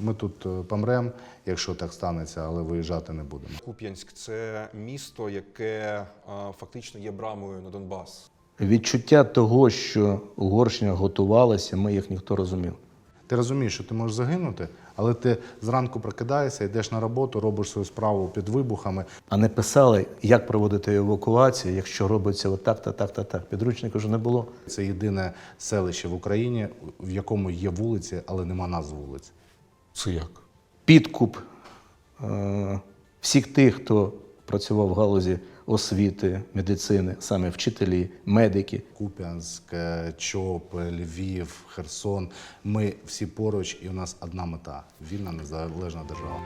Ми тут е, помремо, якщо так станеться, але виїжджати не будемо. Куп'янськ це місто, яке фактично є брамою на Донбас. Відчуття того, що Угорщина готувалася, ми їх ніхто розумів. Ти розумієш, що ти можеш загинути, але ти зранку прокидаєшся, йдеш на роботу, робиш свою справу під вибухами. А не писали, як проводити евакуацію, якщо робиться отак, та так, та так. Підручника вже не було. Це єдине селище в Україні, в якому є вулиці, але нема назв вулиць. Це як? Підкуп е- всіх тих, хто працював в галузі освіти, медицини, саме вчителі, медики. Куп'янськ, е, Чоп, Львів, Херсон. Ми всі поруч, і у нас одна мета вільна незалежна держава.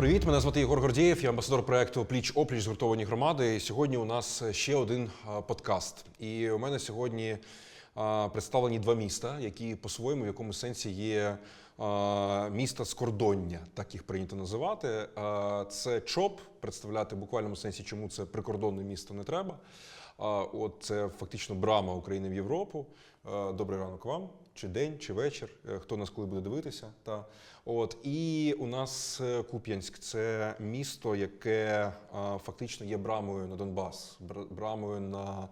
Привіт, мене звати Єгор Гордієв, я амбасадор проекту Пліч опліч згуртовані громади. І сьогодні у нас ще один подкаст. І у мене сьогодні представлені два міста, які по-своєму в якомусь сенсі є міста скордоння, так їх прийнято називати. Це ЧОП, представляти в буквальному сенсі, чому це прикордонне місто не треба. От це фактично брама України в Європу. Добрий ранок вам, чи день, чи вечір, е, хто нас коли буде дивитися. Та. От, і у нас е, Куп'янськ це місто, яке фактично є брамою на Донбас, брамою на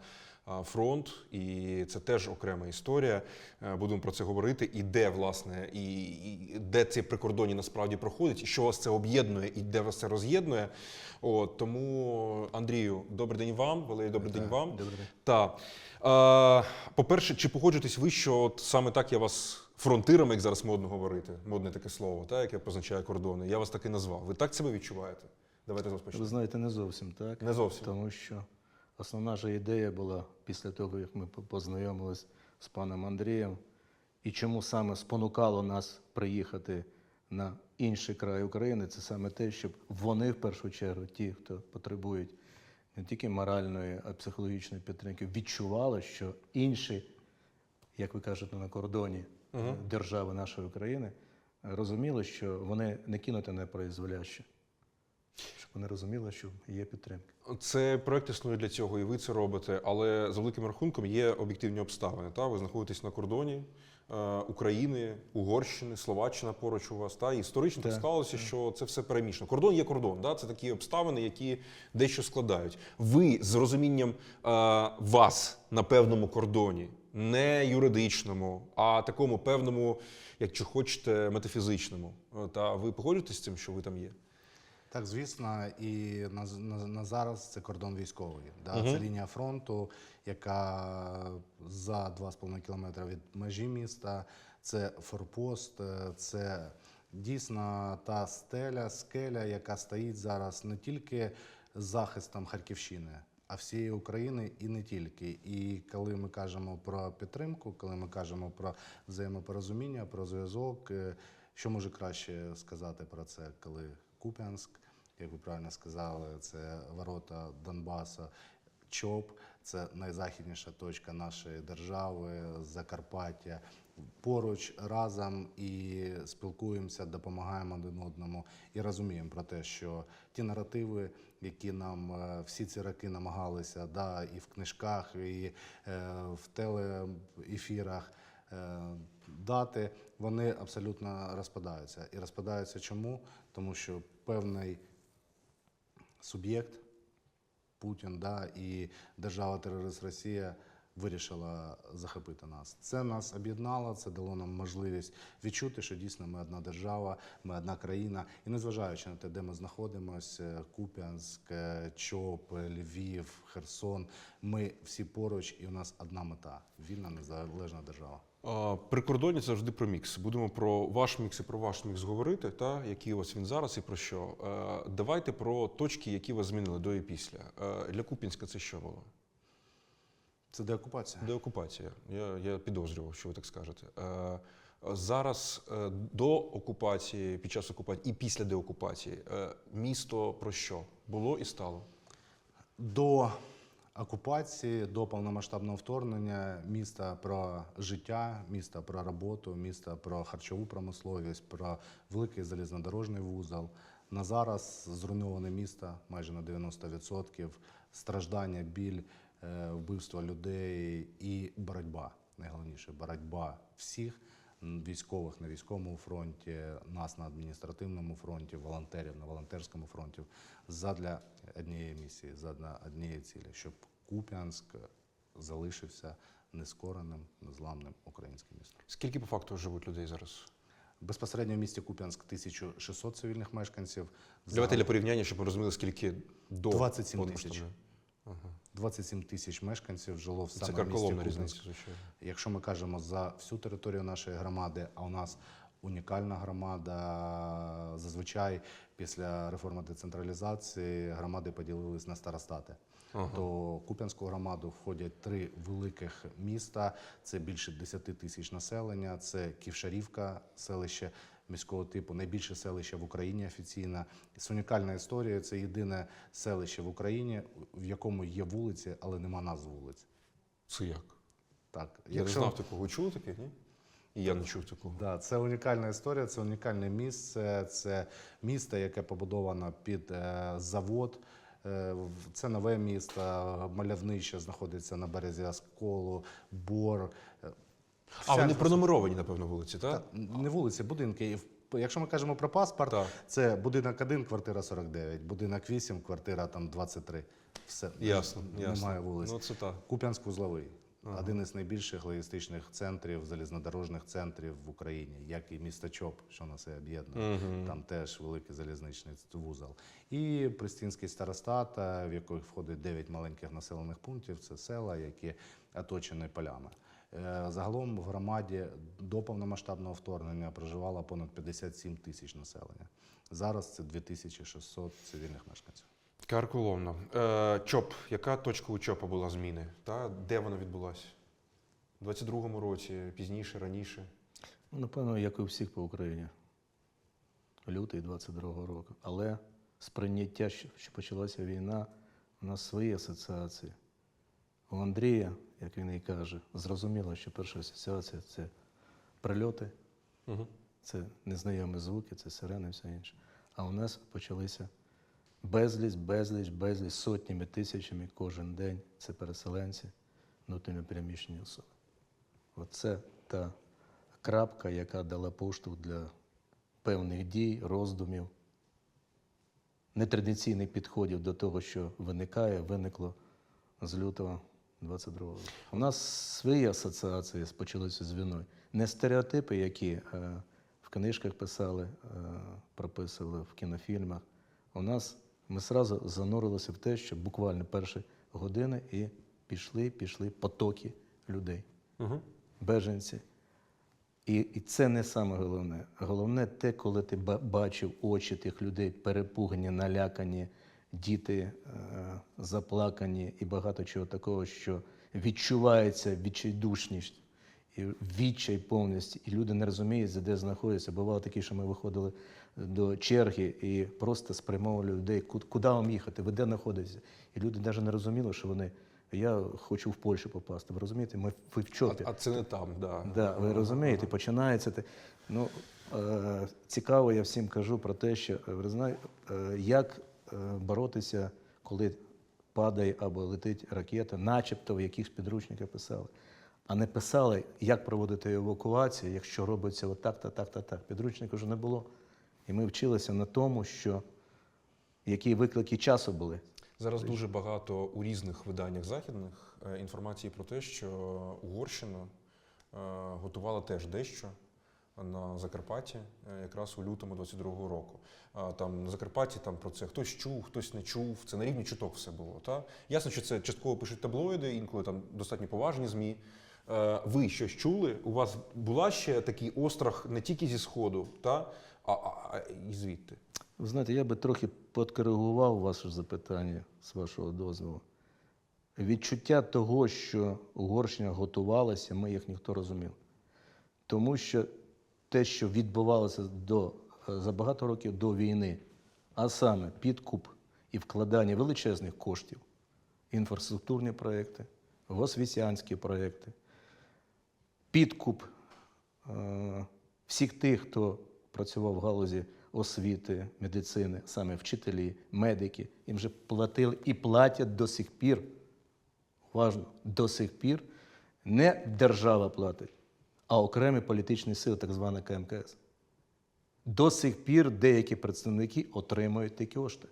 фронт, і це теж окрема історія. Е, Будемо про це говорити. І де власне, і, і де ці прикордонні насправді проходять, і що вас це об'єднує, і де вас це роз'єднує. От тому, Андрію, добрий день вам, Валерій, добрий день вам. добрий день. Так. По-перше, чи погоджуєтесь ви, що от саме так я вас фронтиром, як зараз модно говорити, модне таке слово, так, яке позначає кордони, я вас таки назвав. Ви так себе відчуваєте? Давайте Ви знаєте, не зовсім так. Не зовсім. Тому що основна ж ідея була після того, як ми по- познайомились з паном Андрієм, і чому саме спонукало нас приїхати на інший край України, це саме те, щоб вони в першу чергу, ті, хто потребують не тільки моральної, а й психологічної підтримки, відчували, що інші, як ви кажете, на кордоні держави нашої України, розуміли, що вони не кинуті на. Щоб вони розуміли, що є підтримка. Це проект існує для цього, і ви це робите. Але за великим рахунком є об'єктивні обставини. Та? Ви знаходитесь на кордоні е, України, Угорщини, Словаччина поруч у вас. Та? І історично так Так, склалося, що це все перемішано. Кордон є кордон. Да? Це такі обставини, які дещо складають. Ви з розумінням е, вас на певному кордоні, не юридичному, а такому певному, як чи хочете, метафізичному. Е, Та ви погоджуєтесь з цим, що ви там є? Так, звісно, і на, на, на зараз це кордон військовий. Да? Це лінія фронту, яка за 2,5 кілометри від межі міста. Це форпост, е, це дійсно та стеля, скеля, яка стоїть зараз не тільки захистом Харківщини, а всієї України і не тільки. І коли ми кажемо про підтримку, коли ми кажемо про взаємопорозуміння, про зв'язок, е, що може краще сказати про це, коли Куп'янськ, як ви правильно сказали, це ворота Донбасу, ЧОП, це найзахідніша точка нашої держави, Закарпаття. Поруч разом і спілкуємося, допомагаємо один одному і розуміємо про те, що ті наративи, які нам е, всі ці роки намагалися, да, і в книжках, і е, в телеефірах е, дати, вони абсолютно розпадаються. І розпадаються чому? Тому що певний суб'єкт, Путін, да, і держава-терорист Росія вирішила захопити нас. Це нас об'єднало, це дало нам можливість відчути, що дійсно ми одна держава, ми одна країна. І незважаючи на те, де ми знаходимося, Куп'янськ, Чоп, Львів, Херсон, ми всі поруч, і у нас одна мета вільна незалежна держава. А, Прикордоння це завжди про мікс. Будемо про ваш мікс і про ваш мікс говорити, та який у вас він зараз і про що. Е, Давайте про точки, які вас змінили до і після. Е, Для Купінська це що було? Це деокупація. Деокупація. Я, я підозрював, що ви так скажете. Е, Зараз до окупації, під час окупації і після деокупації місто про що було і стало? До окупації до повномасштабного вторгнення міста про життя, міста про роботу, міста про харчову промисловість, про великий залізнодорожний вузол. На зараз зруйноване місто майже на 90%, страждання, біль, е, вбивство людей і боротьба. Найголовніше боротьба всіх військових на військовому фронті, нас на адміністративному фронті, волонтерів на волонтерському фронті задля однієї місії, задля однієї цілі, щоб Куп'янськ залишився нескореним, незламним українським містом. Скільки по факту живуть людей зараз? Безпосередньо в місті Куп'янськ 1600 цивільних мешканців. Давайте для порівняння, щоб ми розуміли, скільки до 27 тисяч. Ага. 27 тисяч мешканців жило в саме місті різниця, Якщо ми кажемо за всю територію нашої громади, а у нас унікальна громада, зазвичай після реформи децентралізації громади поділились на старостати. То Куп'янську громаду входять три великих міста. Це більше 10 тисяч населення. Це Ківшарівка, селище міського типу, найбільше селище в Україні офіційно. З унікальна історія. Це єдине селище в Україні, в якому є вулиці, але нема назв вулиць. Це як? Так, Я не знав такого. Чули таке, ні? І я не чув такого. Да, це унікальна історія, це унікальне місце. Це місто, яке побудовано під е, завод. Е, це нове місто, мальовнище знаходиться на березі Осколу, Бор. А вони пронумеровані, напевно, вулиці, так? Та, Не вулиці, будинки. Якщо ми кажемо про паспорт, Так. це будинок 1, квартира 49, будинок 8, квартира там 23. Все. Ясно, ясно. Немає вулиць. Ну, це так. Куп'янськ-Узловий. Один із найбільших логістичних центрів, залізнодорожних центрів в Україні, як і місто Чоп, що нас об'єднує. Там теж великий залізничний вузол. І Пристінський старостат, е, в який входить 9 маленьких населених пунктів, це села, які оточені полями. Е, Загалом в громаді до повномасштабного вторгнення проживало понад 57 тисяч населення. Зараз це 2600 цивільних мешканців. Карколомно. Е, ЧОП. Яка точка у ЧОПа була зміни? Та? Де вона відбулася? У 22-му році, пізніше, раніше? Ну, Напевно, як і у всіх по Україні. Лютий 22-го року. Але сприйняття, що що почалася війна, у нас свої асоціації. У Андрія, як він і каже, зрозуміло, що перша асоціація це прильоти, Угу. це незнайомі звуки, це сирени і все інше. А у нас почалися безліч, безліч, безліч сотнями, тисячами кожен день. Це переселенці, внутрішньо переміщені особи. Оце та крапка, яка дала поштовх для певних дій, роздумів, нетрадиційних підходів до того, що виникає, виникло з лютого 22 року. У нас свої асоціації почалися з війною. Не стереотипи, які е, в книжках писали, е, прописували в кінофільмах. У нас ми одразу занурилися в те, що буквально перші години і пішли, пішли потоки людей Угу. беженці. І, і це не саме головне. Головне те, коли ти бачив очі тих людей, перепугані, налякані, діти е, заплакані і багато чого такого, що відчувається відчайдушність і відчай повністю, і люди не розуміють, де знаходяться. Бувало таке, що ми виходили до черги і просто спрямовували людей, куди вам їхати, ви де знаходитеся. І люди навіть не розуміли, що вони. Я хочу в Польщу попасти. Ви розумієте, ми ви в А, чопі. а це не там, да. Да, ви розумієте, починається те. Ну, е, цікаво, я всім кажу про те, що ви знаєте, е, як боротися, коли падає або летить ракета, начебто в якихось підручниках писали. А не писали, як проводити евакуацію, якщо робиться отак, та так, та так. Підручника вже не було. І ми вчилися на тому, що які виклики часу були. Зараз дуже багато у різних виданнях західних е, інформації про те, що Угорщина е, готувала теж дещо на Закарпатті, е, якраз у лютому 22-го року. Там на Закарпатті там про це хтось чув, хтось не чув. Це на рівні чуток все було. Та? Ясно, що це частково пишуть таблоїди, інколи там достатньо поважні ЗМІ. Е, Ви щось чули? У вас була ще такий острах не тільки зі Сходу, та? А, а, а і звідти. Ви знаєте, я би трохи подкоригував ваше запитання з вашого дозволу. Відчуття того, що Угорщина готувалася, ми їх ніхто розумів. Тому що те, що відбувалося до, за багато років до війни, а саме підкуп і вкладання величезних коштів інфраструктурні проєкти, госвісянські проєкти, підкуп е, всіх тих, хто працював в галузі освіти, медицини, саме вчителі, медики, їм вже платили і платять до сих пір. Важно, до сих пір не держава платить, а окремі політичні сили, так звана КМКС. До сих пір деякі представники отримують ті кошти.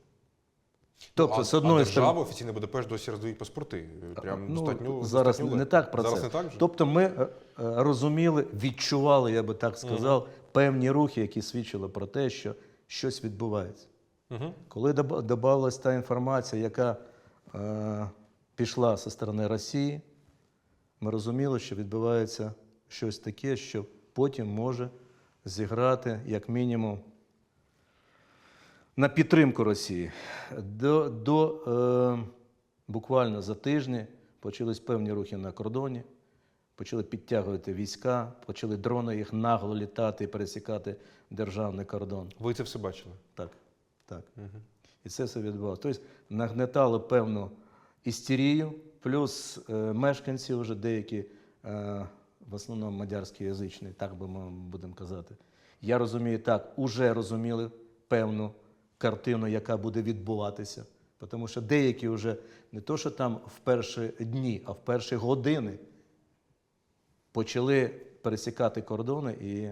Тобто, а, з одної а держава, сторони, офіційно БДП зараз роздають паспорти. Прям ну, достатньо, зараз достатньо не так про зараз це. не так вже? Тобто ми е, е, розуміли, відчували, я би так сказав, певні рухи, які свідчили про те, що щось відбувається. Угу. Коли додавалась та інформація, яка е, пішла зі сторони Росії, ми розуміли, що відбувається щось таке, що потім може зіграти, як мінімум, на підтримку Росії. До, до е, буквально за тижні почались певні рухи на кордоні, почали підтягувати війська, почали дрони їх нагло літати і пересікати державний кордон. Ви це все бачили? Так, так. І це все відбувалося. Тобто нагнетало певну істерію, плюс е, мешканці вже деякі, е, в основному мадярські язичні, так би ми будемо казати. Я розумію так, уже розуміли певну картину, яка буде відбуватися. Тому що деякі вже не то, що там в перші дні, а в перші години почали пересікати кордони і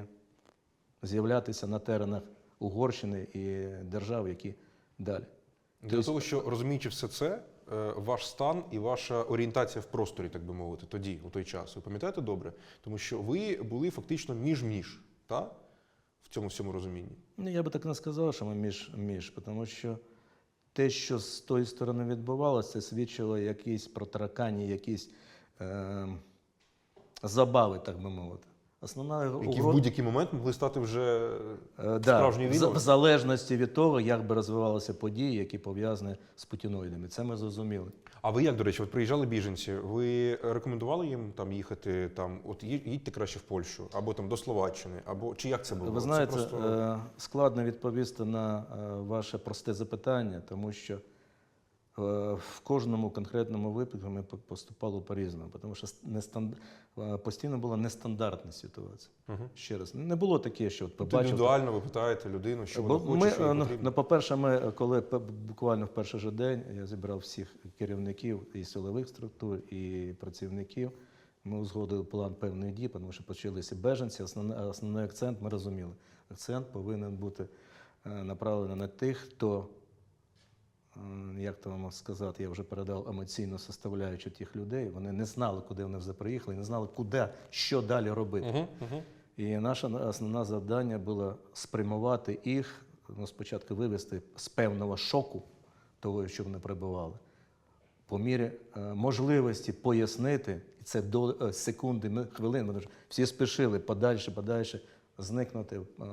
з'являтися на теренах Угорщини і держав, які далі. Для того, що розуміючи все це, ваш стан і ваша орієнтація в просторі, так би мовити, тоді, у той час, ви пам'ятаєте добре? Тому що ви були фактично між-між, та? в цьому всьому розумінні. Ну, я би так не сказав, що ми між, між, тому що те, що з тої сторони відбувалося, це свідчило якісь протаракані, якісь е, забави, так би мовити. Основна Які в будь-який момент могли стати вже Е, справжньою в, війною. в залежності від того, як би розвивалися події, які пов'язані з путіноїдами. Це ми зрозуміли. А ви як, до речі, от приїжджали біженці, ви рекомендували їм там їхати, там, от їдьте краще в Польщу, або там до Словаччини, або чи як це було? Ви Це знаєте, просто- е, складно відповісти на е, ваше просте запитання, тому що в кожному конкретному випадку ми по- поступали по-різному, тому що нестанд... е, постійно була нестандартна ситуація. Мгм. Ще раз, не було таке, що от Тобто побачив. індивідуально ви питаєте людину, що вона хоче, ми, що їй е, ну, потрібно. ну, по-перше, ми, е, коли буквально в перший же день я зібрав всіх керівників і силових структур, і працівників, ми узгодили план певних дій, тому що почалися беженці. Основний, основний акцент ми розуміли. Акцент повинен бути е, направлений на тих, хто, е, як то вам сказати, я вже передав емоційну составляючу тих людей. Вони не знали, куди вони вже приїхали, не знали, куди, що далі робити. Мгм, мгм. І наше основне завдання було спрямувати їх, ну, спочатку вивести з певного шоку того, що вони перебували, по мірі е, можливості пояснити, і це до е, секунди, хвилин, що всі спішили подальше, подальше зникнути е,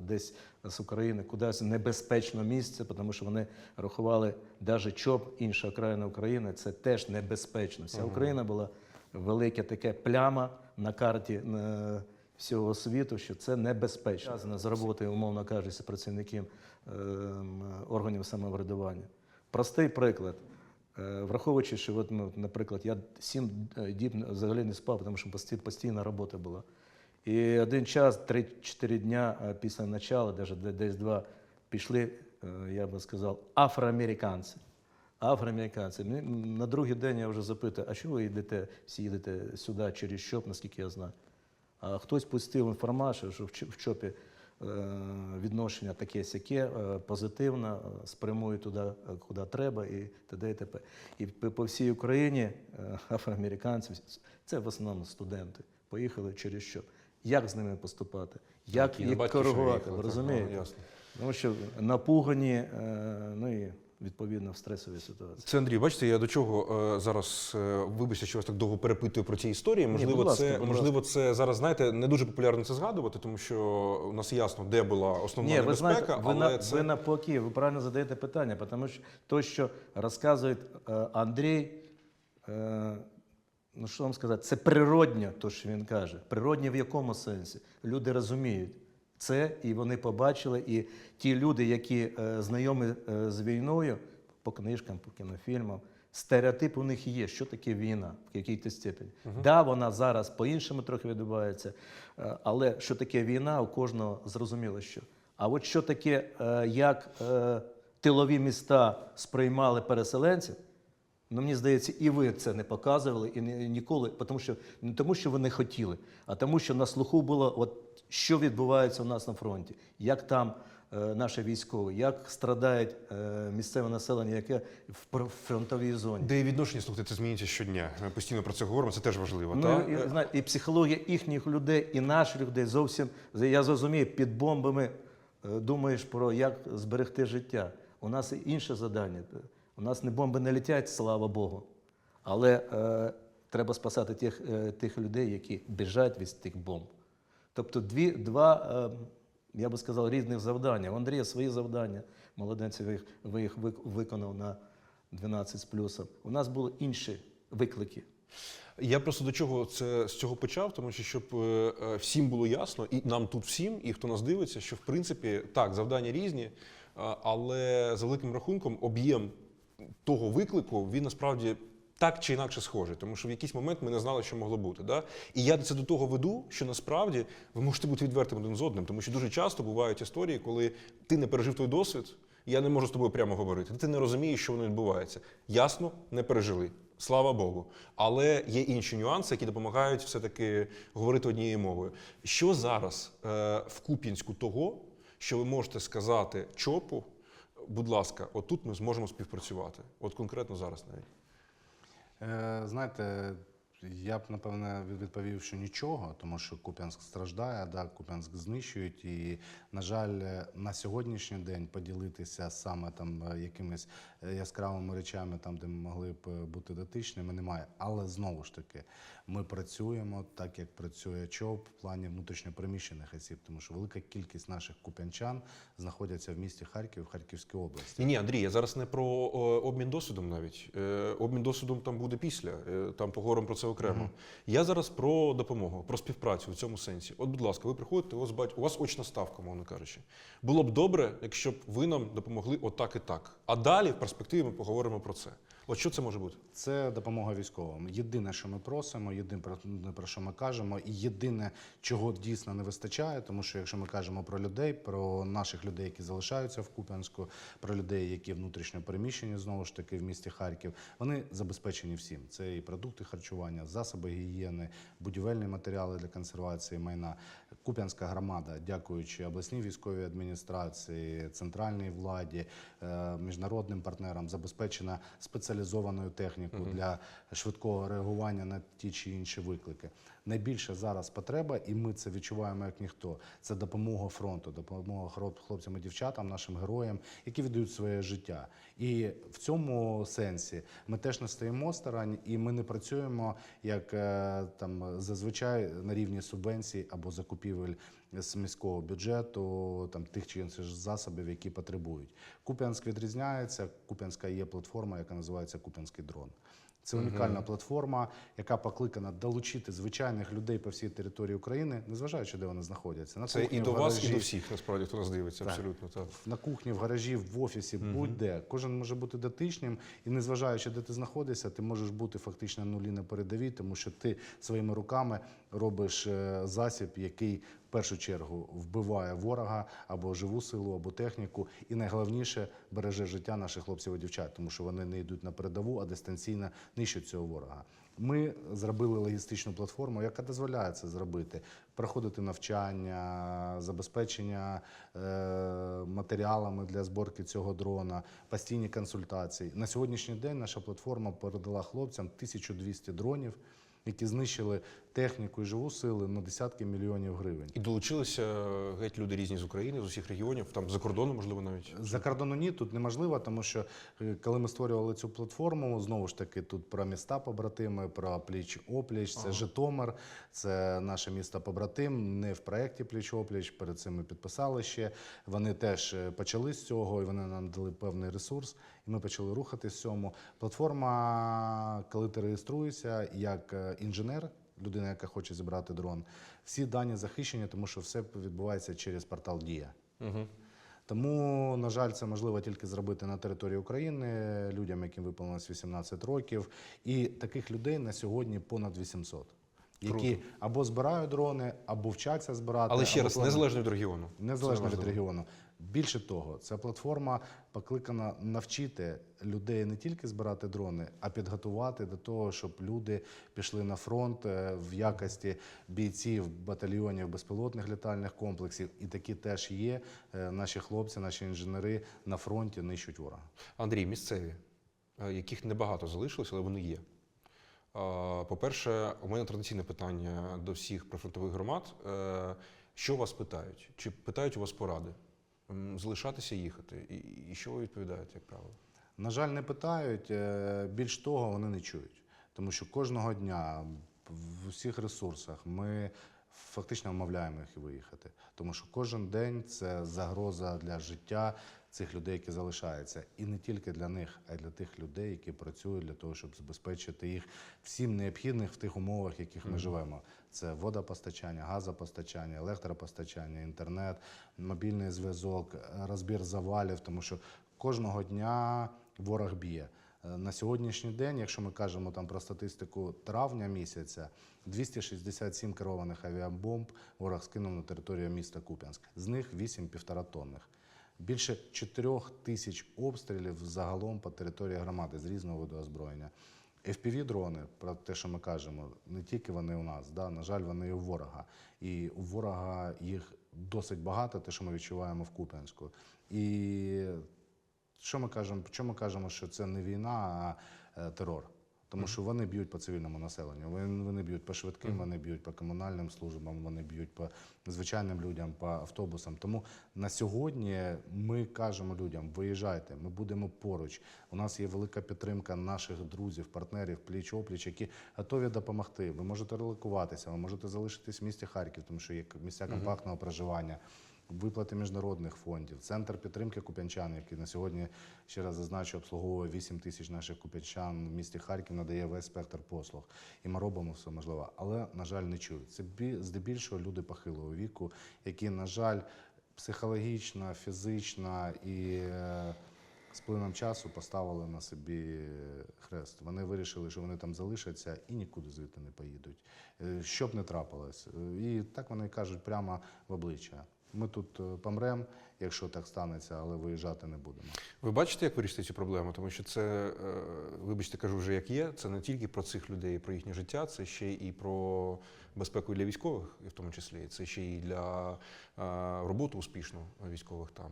десь з України, кудись в небезпечне місце, тому що вони рахували навіть ЧОП, інша окраїна України, це теж небезпечно. Вся Україна була велике таке пляма на карті е, всього світу, що це небезпечно. З роботою, умовно кажучи, працівників е, органів самоврядування. Простий приклад. Е, Враховуючи, що, от, ну, наприклад, я сім діб взагалі не спав, тому що пості- постійна робота була. І один час, 3-4 дня е, після начала, навіть де- десь два, пішли, е, я би сказав, афроамериканці. Афроамериканці. На другий день я вже запитую, а чого ви йдете, всі їдете сюди через ЧОП, наскільки я знаю? А хтось пустив інформацію, що в ЧОПі е, відношення таке сяке, позитивне, спрямує туди, куди треба, і т.д. і т.п. І по всій Україні афроамериканці, це в основному студенти, поїхали через ЧОП. Як з ними поступати? Як їх коригувати? Ви розумієте? ну, ясно. Тому що напугані, е, ну і відповідно в стресовій ситуації. Це Андрій, бачите, я до чого е, зараз е, вибачте, що вас так довго перепитую про ці історії. Можливо, будь ласка, це можливо, це зараз знаєте не дуже популярно це згадувати, тому що у нас ясно, де була основна Ні, ви небезпека, знаєте, ви, але на, це ви навпаки, ви правильно задаєте питання, тому що то, що розказує Андрій, ну що вам сказати, це природньо, то, що він каже. Природньо в якому сенсі? Люди розуміють це, і вони побачили, і ті люди, які е, знайомі е, з війною, по книжкам, по кінофільмам, Стереотип у них є, що таке війна в якій-то степені. Да, вона зараз по-іншому трохи відбувається, е, але що таке війна, у кожного зрозуміло, що. А от що таке, е, як е, тилові міста сприймали переселенців, Ну, мені здається, і ви це не показували, і ні- ніколи, тому що не тому, що ви не хотіли, а тому, що на слуху було, от що відбувається у нас на фронті, як там е, наші військові, як страдає е, місцеве населення, яке в фронтовій зоні. Де і відношення, слухайте, це змінюється щодня. Ми постійно про це говоримо, це теж важливо. Ну, та? і, Е, зна- і психологія їхніх людей, і наших людей зовсім я зрозумію, під бомбами е, думаєш про як зберегти життя. У нас інше завдання. У нас не бомби не летять, слава Богу. Але е, треба спасати тих, е, тих людей, які біжать від тих бомб. Тобто дві, два, е, я би сказав, різних завдання. У Андрія свої завдання. Молодець, ви їх, ви їх виконав на 12 з плюсом. У нас були інші виклики. Я просто до чого це з цього почав, тому що щоб е, е, всім було ясно, і нам тут всім, і хто нас дивиться, що в принципі так, завдання різні, але за великим рахунком об'єм того виклику він насправді. Так чи інакше схожий, тому що в якийсь момент ми не знали, що могло бути. Да? І я це до того веду, що насправді ви можете бути відвертим один з одним, тому що дуже часто бувають історії, коли ти не пережив той досвід, я не можу з тобою прямо говорити. Ти не розумієш, що воно відбувається. Ясно, не пережили. Слава Богу. Але є інші нюанси, які допомагають все-таки говорити однією мовою. Що зараз е, в Куп'янську того, що ви можете сказати ЧОПу, будь ласка, отут ми зможемо співпрацювати. От конкретно зараз навіть. Е, Знаєте, я б напевне відповів, що нічого, тому що Куп'янськ страждає, да, Куп'янськ знищують. І, на жаль, е, на сьогоднішній день поділитися саме там е, якимись е, яскравими речами, там, де ми могли б бути дотичними, немає. Але знову ж таки, ми працюємо так, як працює ЧОП в плані внутрішньопереміщених осіб, тому що велика кількість наших куп'янчан знаходяться в місті Харків, в Харківській області. Ні, Андрій, я зараз не про обмін досвідом навіть. Обмін досвідом там буде після. Там поговоримо про це окремо. Я зараз про допомогу, про співпрацю в цьому сенсі. От, будь ласка, ви приходите, у вас бать, у вас очна ставка, мовно кажучи. Було б добре, якщо б ви нам допомогли отак і так. А далі в перспективі ми поговоримо про це. От що це може бути? Це допомога військовим. Єдине, що ми просимо, єдине про, що ми кажемо, і єдине, чого дійсно не вистачає, тому що якщо ми кажемо про людей, про наших людей, які залишаються в Куп'янську, про людей, які внутрішньо переміщені знову ж таки в місті Харків, вони забезпечені всім. Це і продукти харчування, засоби гігієни, будівельні матеріали для консервації майна. Куп'янська громада, дякуючи обласній військовій адміністрації, центральній владі, е, міжнародним партнерам, забезпечена спеціалізованою технікою для швидкого реагування на ті чи інші виклики. Найбільша зараз потреба, і ми це відчуваємо як ніхто. Це допомога фронту, допомога хлоп- хлопцям і дівчатам, нашим героям, які віддають своє життя. І в цьому сенсі ми теж не стоїмо старань, і ми не працюємо як е, там зазвичай на рівні субвенцій або закупівель з міського бюджету, там тих чи інших засобів, які потребують. Куп'янськ відрізняється. Куп'янська є платформа, яка називається Куп'янський дрон. Це унікальна платформа, яка покликана долучити звичайних людей по всій території України, незважаючи, де вони знаходяться. На Це кухні, і до вас, і до всіх, насправді, хто нас дивиться, Так. абсолютно так. на кухні, в гаражі, в офісі, будь-де. Кожен може бути дотичним, і незважаючи, де ти знаходишся, ти можеш бути фактично нулі на передовій, тому що ти своїми руками робиш е, засіб, який в першу чергу вбиває ворога або живу силу, або техніку, і найголовніше береже життя наших хлопців і дівчат, тому що вони не йдуть на передову, а дистанційно нищать цього ворога. Ми зробили логістичну платформу, яка дозволяє це зробити, проходити навчання, забезпечення е, матеріалами для зборки цього дрона, постійні консультації. На сьогоднішній день наша платформа передала хлопцям 1200 дронів, які знищили техніку і живу сили на десятки мільйонів гривень. І долучилися е, геть люди різні з України, з усіх регіонів, там за кордону, можливо, навіть. За кордону ні, тут неможливо, тому що е, коли ми створювали цю платформу, знову ж таки, тут про міста побратими, про пліч опліч, це Житомир, це наше місто побратим, не в проєкті пліч опліч. Перед цим ми підписали ще. Вони теж е, почали з цього, і вони нам дали певний ресурс, ми почали рухатись цьому. Платформа, коли ти реєструєшся як е, інженер. Людина, яка хоче зібрати дрон, всі дані захищені, тому що все відбувається через портал Дія. Угу. Тому, на жаль, це можливо тільки зробити на території України людям, яким виповнилось 18 років. І таких людей на сьогодні понад 800. Які або збирають дрони, або вчаться збирати. Але ще раз, незалежно від регіону. Незалежно від регіону. Більше того, ця платформа покликана навчити людей не тільки збирати дрони, а підготувати до того, щоб люди пішли на фронт е, в якості бійців батальйонів безпілотних літальних комплексів. І такі теж є. Е, Наші хлопці, наші інженери на фронті нищуть ворога. Андрій, місцеві, е, яких небагато залишилось, але вони є. По-перше, у мене традиційне питання до всіх прифронтових громад. Що вас питають? Чи питають у вас поради? Залишатися їхати? І- І що ви відповідаєте, як правило? На жаль, не питають. е, Більш того, вони не чують. Тому що кожного дня в усіх ресурсах ми фактично вмовляємо їх виїхати. Тому що кожен день це загроза для життя цих людей, які залишаються. І не тільки для них, а й для тих людей, які працюють для того, щоб забезпечити їх всім необхідних в тих умовах, в яких ми живемо. Це водопостачання, газопостачання, електропостачання, інтернет, мобільний зв'язок, розбір завалів, тому що кожного дня ворог б'є. Е, На сьогоднішній день, якщо ми кажемо там про статистику травня місяця, 267 керованих авіабомб ворог скинув на територію міста Куп'янськ. З них 8 півторатонних. Більше 4 тисяч обстрілів загалом по території громади з різного виду озброєння. FPV-дрони, про те, що ми кажемо, не тільки вони у нас, да, на жаль, вони і у ворога. І у ворога їх досить багато, те, що ми відчуваємо в Куп'янську. І що ми кажемо, чому ми кажемо, що це не війна, а е, терор? Тому що вони б'ють по цивільному населенню. Вони, б'ють по швидким, вони б'ють по комунальним службам, вони б'ють по звичайним людям, по автобусам. Тому на сьогодні ми кажемо людям: виїжджайте, ми будемо поруч. У нас є велика підтримка наших друзів, партнерів, пліч опліч, які готові допомогти. Ви можете релокуватися, ви можете залишитись в місті Харків, тому що є місця компактного проживання виплати міжнародних фондів, центр підтримки куп'янчан, який на сьогодні ще раз зазначу, обслуговує 8 тисяч наших куп'янчан в місті Харків, надає весь спектр послуг. І ми робимо все можливе, але на жаль, не чують. Це бі- здебільшого люди похилого віку, які, на жаль, психологічно, фізично і е, з плином часу поставили на собі хрест. Вони вирішили, що вони там залишаться і нікуди звідти не поїдуть. Е, Що б не трапилось. Е, І так вони кажуть прямо в обличчя. Ми тут е, помремо, якщо так станеться, але виїжджати не будемо. Ви бачите, як вирішити цю проблему? Тому що це, е, вибачте, кажу вже як є. Це не тільки про цих людей, про їхнє життя, це ще і про безпеку для військових, в тому числі. Це ще і для е, роботи успішну військових там.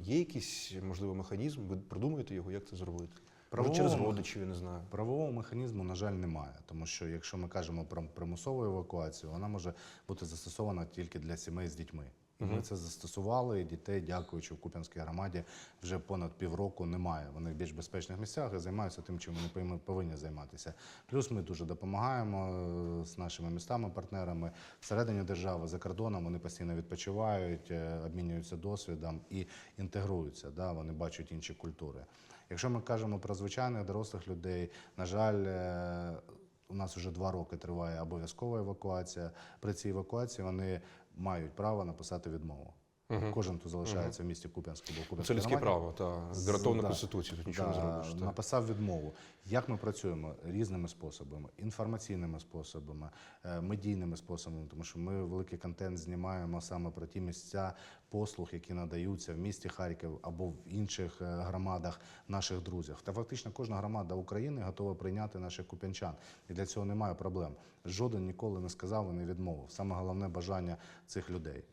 Є якийсь можливо механізм? Ви придумуєте його, як це зробити? Може, через Правового- родичів, я не знаю. Правового механізму, на жаль, немає, тому що якщо ми кажемо про примусову евакуацію, вона може бути застосована тільки для сімей з дітьми. І ми це застосували, і дітей, дякуючи в Куп'янській громаді, вже понад півроку немає. Вони в більш безпечних місцях і займаються тим, чим вони повинні- повинні займатися. Плюс ми дуже допомагаємо е, з нашими містами, партнерами всередині держави, за кордоном. Вони постійно відпочивають, е, обмінюються досвідом і інтегруються. Да? Вони бачать інші культури. Якщо ми кажемо про звичайних дорослих людей, на жаль, е, у нас вже два роки триває обов'язкова евакуація. При цій евакуації вони мають право написати відмову. Кожен, хто залишається в місті Куп'янськ або в Це людське право, та гарантована да, конституція, тут нічого да, не зробиш. та. Написав відмову. Як ми працюємо різними способами, інформаційними способами, е, медійними способами, тому що ми великий контент знімаємо саме про ті місця послуг, які надаються в місті Харків або в інших е, громадах наших друзів. Та фактично кожна громада України готова прийняти наших куп'янчан, і для цього немає проблем. Жоден ніколи не сказав і не відмовив. Саме головне бажання цих людей.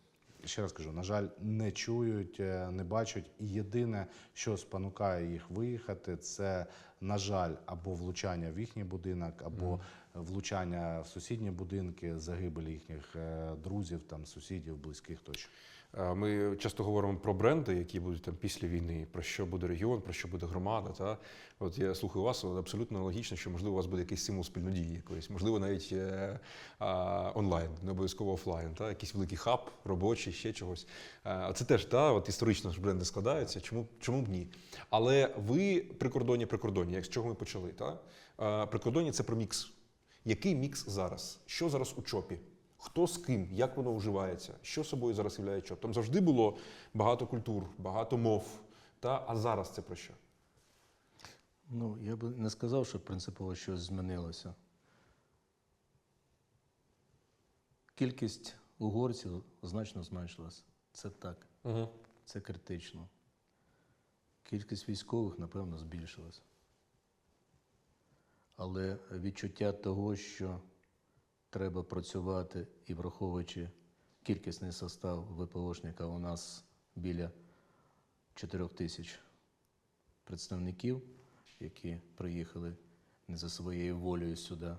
Ще раз кажу, на жаль, не чують, е, не бачать. І єдине, що спонукає їх виїхати, це, на жаль, або влучання в їхній будинок, або влучання в сусідні будинки, загибель їхніх е, друзів, там, сусідів, близьких тощо. Е, Ми часто говоримо про бренди, які будуть там після війни, про що буде регіон, про що буде громада. Та от я слухаю вас, абсолютно логічно, що можливо у вас буде якийсь символ спільнодії якоїсь, можливо, навіть е, онлайн, не обов'язково офлайн, та якийсь великий хаб, робочий, ще чогось. Е, А це теж та от історично ж бренди складаються. Чому чому б ні? Але ви прикордонні прикордонні, як з чого ми почали? Та прикордонні це про мікс. Який мікс зараз? Що зараз у чопі? Хто з ким, як воно вживається, що собою зараз являє ЧОП? Там завжди було багато культур, багато мов. Та? А зараз це про що? Ну, я би не сказав, що принципово щось змінилося. Кількість угорців значно зменшилась. Це так, Угу. це критично. Кількість військових, напевно, збільшилась. Але відчуття того, що треба працювати і враховуючи кількісний состав ВПОшника, у нас біля 4 тисяч представників, які приїхали не за своєю волею сюди.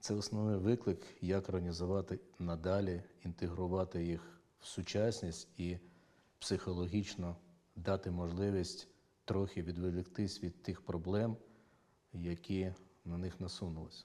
Це основний виклик, як організувати надалі, інтегрувати їх в сучасність і психологічно дати можливість трохи відволіктись від тих проблем, які на них насунулися.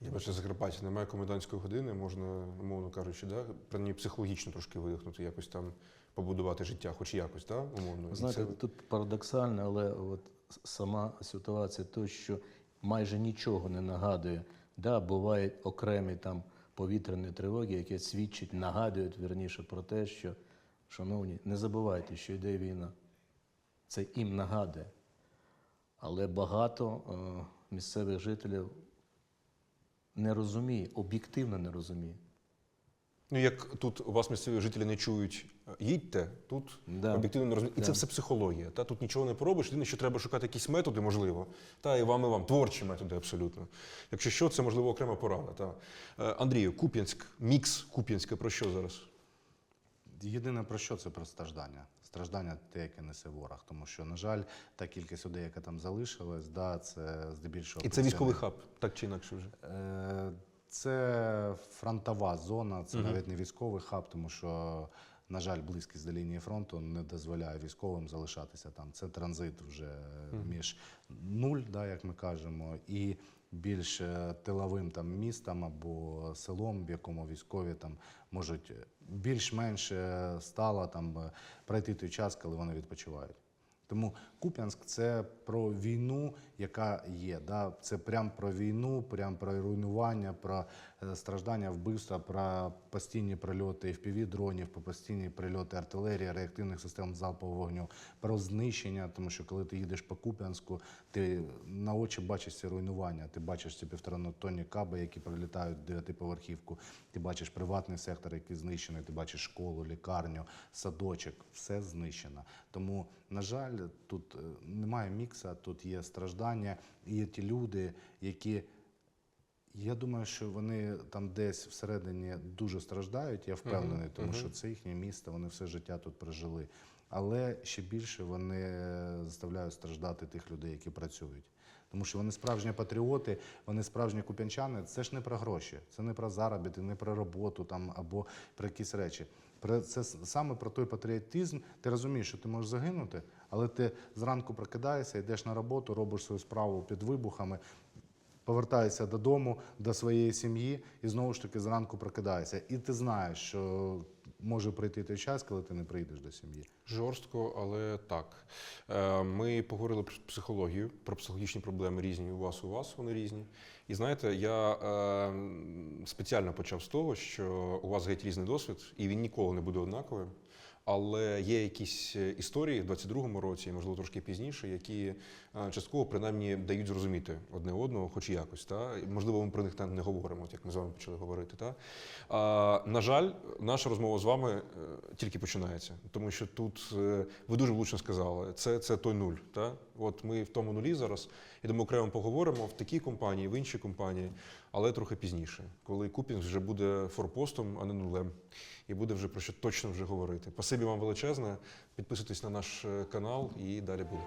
Я бачу, Закарпаття немає комендантської години, можна, умовно кажучи, да? принаймні психологічно трошки видихнути, якось там побудувати життя, хоч якось, да? умовно. Знаєте, це- тут парадоксально, але от сама ситуація, то, що майже нічого не нагадує. Да, бувають окремі там повітряні тривоги, які свідчать, нагадують вірніше про те, що, шановні, не забувайте, що йде війна. Це їм нагадує. Але багато е, місцевих жителів не розуміє, об'єктивно не розуміє. Ну, як тут у вас місцеві жителі не чують, е, їдьте, тут Да. об'єктивно не розуміють. І це все психологія. Та? Тут нічого не поробиш, єдине, що треба шукати якісь методи, можливо. Та і вам, і вам, творчі методи абсолютно. Якщо що, це можливо окрема порада. Та. Е, Андрію, Куп'янськ, мікс Куп'янське про що зараз? Єдине про що це про страждання. Страждання те, яке несе ворог. Тому що, на жаль, та кількість людей, яка там залишилась, да, це здебільшого. І це військовий хаб, так чи інакше вже. Е, Це фронтова зона, це навіть не військовий хаб, тому що, на жаль, близькість до лінії фронту не дозволяє військовим залишатися там. Це транзит вже між нуль, да, як ми кажемо, і більш е, тиловим там містом або селом, в якому військові там можуть більш-менш е, стало там е, пройти той час, коли вони відпочивають. Тому Куп'янськ це про війну, яка є. Да? Це прям про війну, прям про руйнування, про е, страждання, вбивства, про постійні прильоти fpv дронів, про постійні прильоти артилерії, реактивних систем залпового вогню, про знищення. Тому що коли ти їдеш по Куп'янську, ти на очі бачиш ці руйнування. Ти бачиш ці півторанотонні каби, які прилітають в дев'ятиповерхівку. Ти бачиш приватний сектор, який знищений. Ти бачиш школу, лікарню, садочок. Все знищено. Тому, на жаль, тут е, немає мікса, тут є страждання, і є ті люди, які. Я думаю, що вони там десь всередині дуже страждають, я впевнений, тому що це їхнє місто, вони все життя тут прожили. Але ще більше вони е, заставляють страждати тих людей, які працюють. Тому що вони справжні патріоти, вони справжні куп'янчани. Це ж не про гроші, це не про заробіти, не про роботу там або про якісь речі. Про це саме про той патріотизм. Ти розумієш, що ти можеш загинути, але ти зранку прокидаєшся, йдеш на роботу, робиш свою справу під вибухами, повертаєшся додому, до своєї сім'ї і знову ж таки зранку прокидаєшся. І ти знаєш, що може прийти той час, коли ти не прийдеш до сім'ї. Жорстко, але так. Е, Ми поговорили про психологію, про психологічні проблеми різні у вас, у вас вони різні. І знаєте, я е, спеціально почав з того, що у вас геть різний досвід, і він ніколи не буде однаковим. Але є якісь е, історії в 22-му році, можливо, трошки пізніше, які е, частково принаймні дають зрозуміти одне одного, хоч якось. Та? Можливо, ми про них не говоримо, от як ми з вами почали говорити. Та? А, на жаль, наша розмова з вами е, тільки починається, тому що тут ви дуже влучно сказали, це, це той нуль. Та? От ми в тому нулі зараз. Я думаю, окремо поговоримо в такій компанії, в іншій компанії, але трохи пізніше, коли Купінг вже буде форпостом, а не нулем, і буде вже про що точно вже говорити. Спасибі вам величезне. Підписуйтесь на наш е, канал і далі буде.